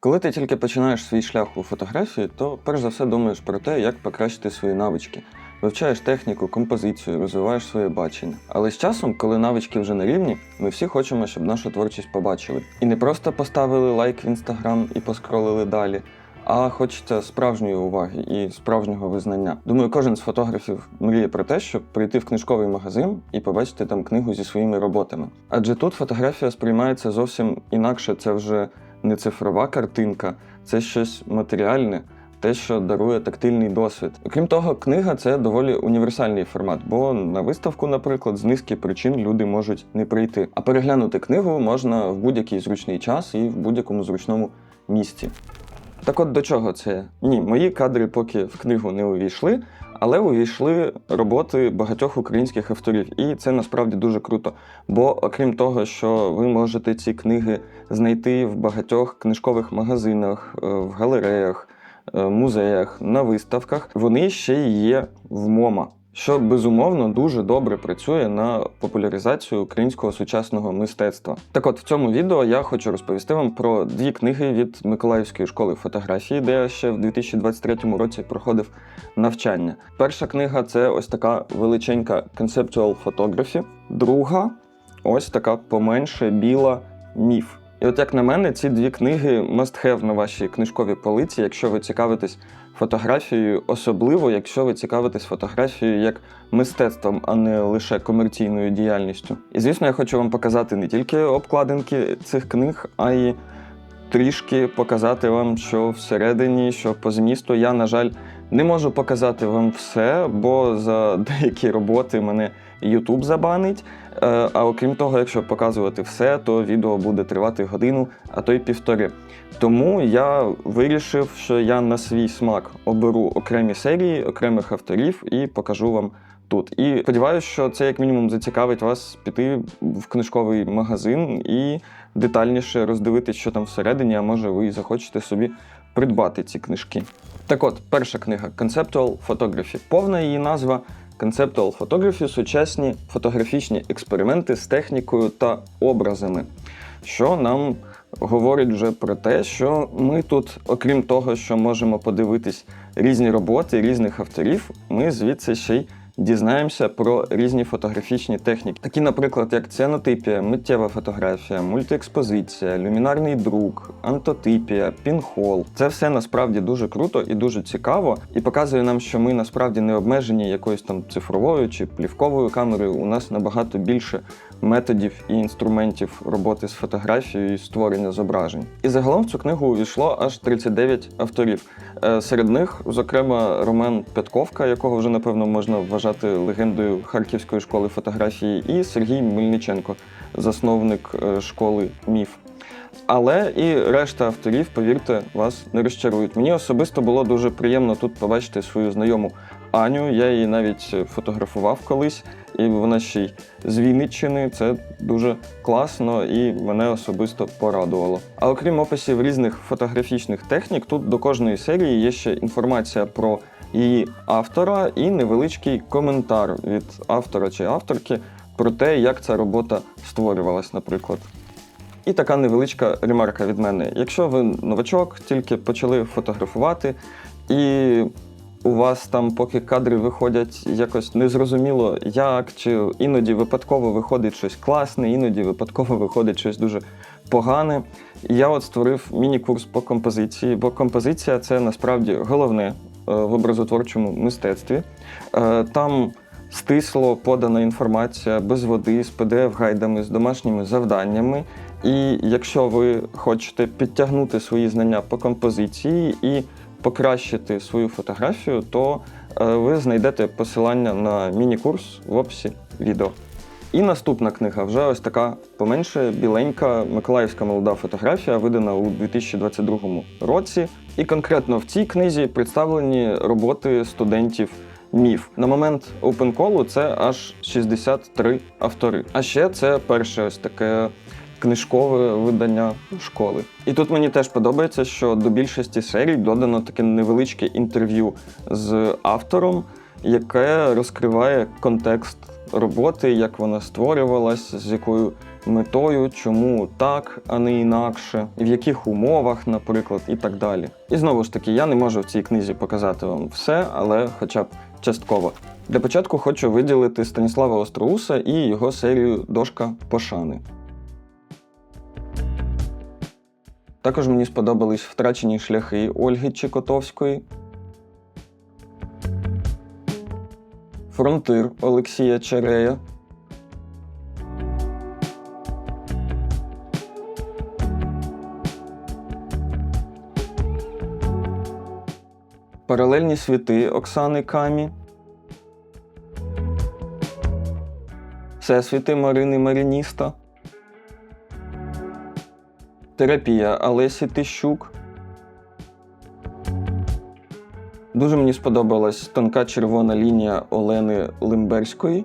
Коли ти тільки починаєш свій шлях у фотографії, то перш за все думаєш про те, як покращити свої навички. Вивчаєш техніку, композицію, розвиваєш своє бачення. Але з часом, коли навички вже на рівні, ми всі хочемо, щоб нашу творчість побачили. І не просто поставили лайк в інстаграм і поскролили далі, а хочеться справжньої уваги і справжнього визнання. Думаю, кожен з фотографів мріє про те, щоб прийти в книжковий магазин і побачити там книгу зі своїми роботами. Адже тут фотографія сприймається зовсім інакше. Це вже не цифрова картинка, це щось матеріальне. Те, що дарує тактильний досвід. Окрім того, книга це доволі універсальний формат, бо на виставку, наприклад, з низки причин люди можуть не прийти. А переглянути книгу можна в будь-який зручний час і в будь-якому зручному місці. Так от до чого це? Ні, мої кадри поки в книгу не увійшли, але увійшли роботи багатьох українських авторів, і це насправді дуже круто. Бо окрім того, що ви можете ці книги знайти в багатьох книжкових магазинах, е, в галереях, е, музеях, на виставках, вони ще є в МОМА. Що безумовно дуже добре працює на популяризацію українського сучасного мистецтва. Так от в цьому відео я хочу розповісти вам про дві книги від Миколаївської школи фотографії, де я ще в 2023 році проходив навчання. Перша книга це ось така величенька Conceptual Photography. Друга ось така поменше біла міф. І от як на мене, ці дві книги must have на вашій книжковій полиці, якщо ви цікавитесь фотографією, особливо якщо ви цікавитесь фотографією як мистецтвом, а не лише комерційною діяльністю. І звісно, я хочу вам показати не тільки обкладинки цих книг, а й трішки показати вам, що всередині, що по змісту. Я, на жаль, не можу показати вам все, бо за деякі роботи мене YouTube забанить. Е, А окрім того, якщо показувати все, то відео буде тривати годину, а то й півтори. Тому я вирішив, що я на свій смак оберу окремі серії, окремих авторів і покажу вам тут. І сподіваюся, що це як мінімум зацікавить вас піти в книжковий магазин і детальніше роздивитись, що там всередині, а може ви захочете собі придбати ці книжки. Так от, перша книга Conceptual Photography. Повна її назва Conceptual Photography сучасні фотографічні експерименти з технікою та образами, що нам говорить вже про те, що ми тут, окрім того, що можемо подивитись різні роботи різних авторів, ми звідси ще й дізнаємося про різні фотографічні техніки, такі, наприклад, як ціанотипія, миттєва фотографія, мультиекспозиція, люмінарний друк, антотипія, пінхол. Це все насправді дуже круто і дуже цікаво, і показує нам, що ми насправді не обмежені якоюсь там цифровою чи плівковою камерою. У нас набагато більше методів і інструментів роботи з фотографією і створення зображень. І загалом в цю книгу увійшло аж 39 авторів. Е, Серед них, зокрема, Роман Пятковка, якого вже напевно можна вважати легендою Харківської школи фотографії, і Сергій Мельниченко, засновник е, школи Міф. Але і решта авторів, повірте, вас не розчарують. Мені особисто було дуже приємно тут побачити свою знайому Аню. Я її навіть фотографував колись, і вона ще й з Вінниччини. Це дуже класно і мене особисто порадувало. А окрім описів різних фотографічних технік, тут до кожної серії є ще інформація про її автора і невеличкий коментар від автора чи авторки про те, як ця робота створювалась, наприклад. І така невеличка ремарка від мене. Якщо ви новачок, тільки почали фотографувати, і у вас там, поки кадри виходять якось незрозуміло як, чи іноді випадково виходить щось класне, іноді випадково виходить щось дуже погане. Я от створив міні-курс по композиції, бо композиція це насправді головне е, в образотворчому мистецтві. Е, Там стисло подана інформація без води, з PDF-гайдами, з домашніми завданнями. І якщо ви хочете підтягнути свої знання по композиції і покращити свою фотографію, то е, ви знайдете посилання на міні-курс в описі відео. І наступна книга вже ось така поменше біленька Миколаївська молода фотографія, видана у 2022 році. І конкретно в цій книзі представлені роботи студентів міф. На момент опенколу це аж 63 автори. А ще це перше ось таке книжкове видання школи. І тут мені теж подобається, що до більшості серій додано таке невеличке інтерв'ю з автором, яке розкриває контекст роботи, як вона створювалась, з якою метою, чому так, а не інакше, в яких умовах, наприклад, і так далі. І знову ж таки, я не можу в цій книзі показати вам все, але хоча б частково. Для початку хочу виділити Станіслава Остроуса і його серію Дошка пошани. Також мені сподобались втрачені шляхи Ольги Чекотовської. Фронтир Олексія Черея. Паралельні світи Оксани Камі. Всесвіти Марини Марініста. Терапія Олесі Тищук. Дуже мені сподобалась тонка червона лінія Олени Лимберської.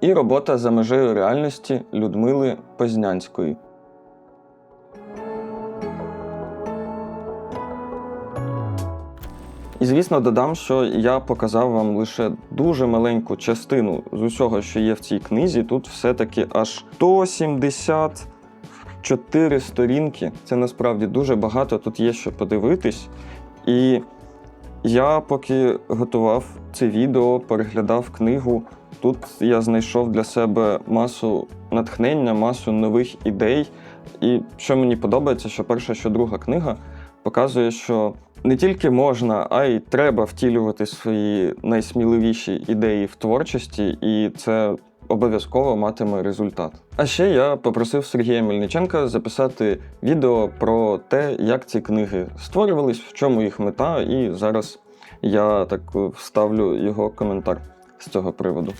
І робота за межею реальності Людмили Познянської. Звісно, додам, що я показав вам лише дуже маленьку частину з усього, що є в цій книзі. Тут все-таки аж 174 сторінки. Це насправді дуже багато. Тут є що подивитись. І я поки готував це відео, переглядав книгу. Тут я знайшов для себе масу натхнення, масу нових ідей. І що мені подобається, що перша, що друга книга показує, що не тільки можна, а й треба втілювати свої найсміливіші ідеї в творчості, і це обов'язково матиме результат. А ще я попросив Сергія Мельниченка записати відео про те, як ці книги створювались, в чому їх мета, і зараз я так вставлю його коментар з цього приводу.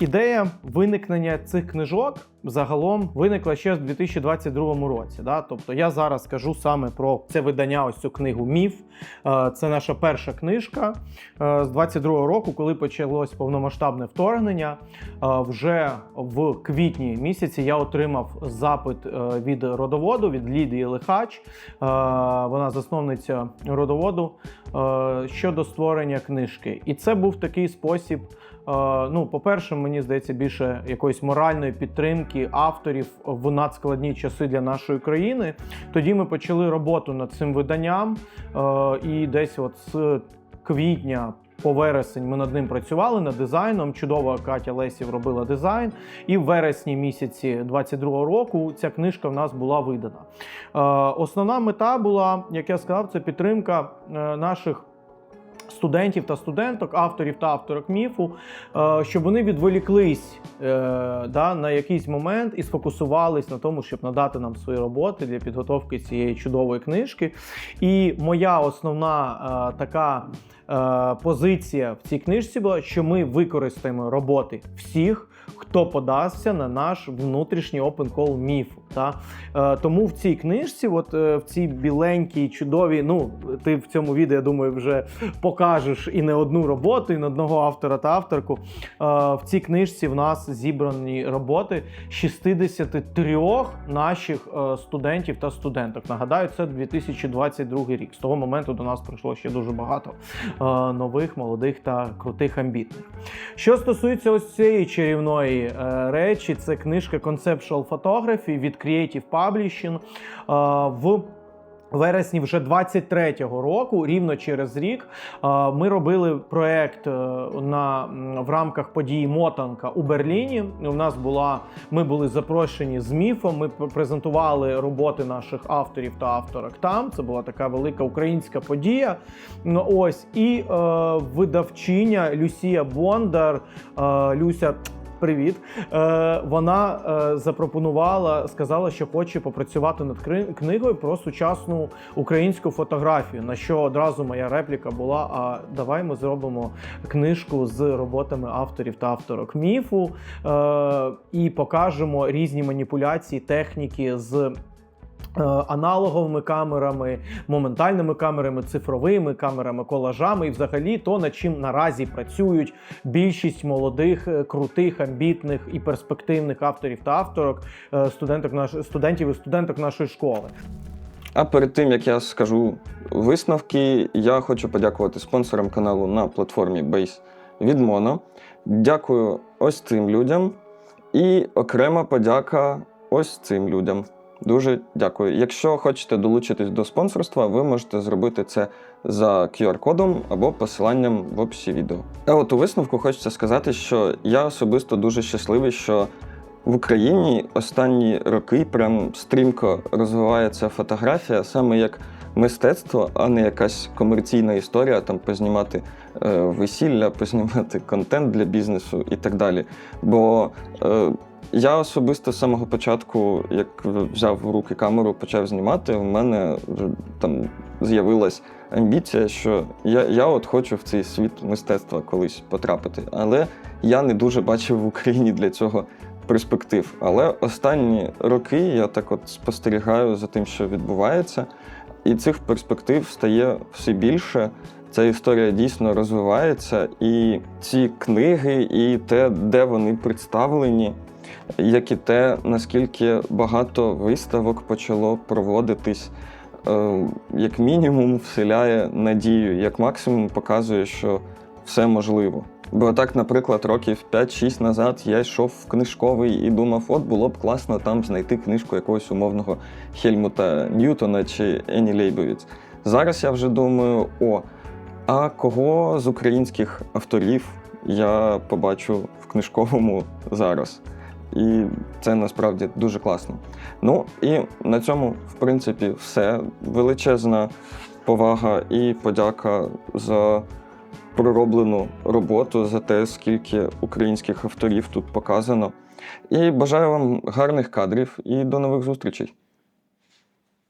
Ідея виникнення цих книжок загалом виникла ще в 2022 році. Да? Тобто я зараз кажу саме про це видання, ось цю книгу Міф. Е, Це наша перша книжка е, з 22 року, коли почалось повномасштабне вторгнення. Е, Вже в квітні місяці я отримав запит від родоводу від Лідії Лихач. Вона засновниця родоводу щодо створення книжки. І це був такий спосіб. Ну, по-перше, мені здається, більше якоїсь моральної підтримки авторів в надскладні часи для нашої країни. Тоді ми почали роботу над цим виданням, е, і десь от з квітня. По вересень ми над ним працювали над дизайном. Чудова Катя Лесів робила дизайн. І в вересні місяці 22-го року ця книжка в нас була видана. Е, основна мета була, як я сказав, це підтримка е, наших студентів та студенток, авторів та авторок міфу, е, щоб вони відволіклись е, да, на якийсь момент і сфокусувались на тому, щоб надати нам свої роботи для підготовки цієї чудової книжки. І моя основна е, така. Позиція в цій книжці була, що ми використаємо роботи всіх, хто подасться на наш внутрішній open call міфу. Та? Е, тому в цій книжці, от е, в цій біленькій, чудовій, ну ти в цьому відео, я думаю, вже покажеш і не одну роботу, і не одного автора та авторку. Е, в цій книжці в нас зібрані роботи 63 наших студентів та студенток. Нагадаю, це 2022 рік. З того моменту до нас прийшло ще дуже багато нових, молодих та крутих амбітних. Що стосується ось цієї чарівної речі, це книжка Conceptual Photography від Creative Publishing. Е, в вересні вже 23-го року, рівно через рік, е, ми робили проект е, на в рамках події Мотанка у Берліні. У нас була ми були запрошені з міфом. Ми презентували роботи наших авторів та авторок там. Це була така велика українська подія. Ось і е, видавчиня Люсія Бондар. Е, Люся. Привіт. Е, вона е, запропонувала, сказала, що хоче попрацювати над книгою про сучасну українську фотографію. На що одразу моя репліка була: а давай ми зробимо книжку з роботами авторів та авторок міфу е, і покажемо різні маніпуляції, техніки з. Е, Аналоговими камерами, моментальними камерами, цифровими камерами, колажами, і взагалі то, над чим наразі працюють більшість молодих, е, крутих, амбітних і перспективних авторів та авторок, е, студенток наш... студентів і студенток нашої школи. А перед тим як я скажу висновки, я хочу подякувати спонсорам каналу на платформі Base від Mono. Дякую ось цим людям. І окрема подяка ось цим людям. Дуже дякую. Якщо хочете долучитись до спонсорства, ви можете зробити це за QR-кодом або посиланням в описі відео. А от у висновку хочеться сказати, що я особисто дуже щасливий, що в Україні останні роки прям стрімко розвивається фотографія саме як мистецтво, а не якась комерційна історія, там познімати е, весілля, познімати контент для бізнесу і так далі. Бо е, я особисто з самого початку, як взяв в руки камеру, почав знімати, в мене там з'явилась амбіція, що я, я от хочу в цей світ мистецтва колись потрапити. Але я не дуже бачив в Україні для цього перспектив. Але останні роки я так от спостерігаю за тим, що відбувається, і цих перспектив стає все більше. Ця історія дійсно розвивається, і ці книги, і те, де вони представлені, як і те, наскільки багато виставок почало проводитись, е, як мінімум вселяє надію, як максимум показує, що все можливо. Бо так, наприклад, років 5-6 назад я йшов в книжковий і думав, от було б класно там знайти книжку якогось умовного Хельмута Ньютона чи Ені Лейбовіц. Зараз я вже думаю, о, а кого з українських авторів я побачу в книжковому зараз? І це насправді дуже класно. Ну і на цьому, в принципі, все. Величезна повага і подяка за пророблену роботу, за те, скільки українських авторів тут показано. І бажаю вам гарних кадрів і до нових зустрічей.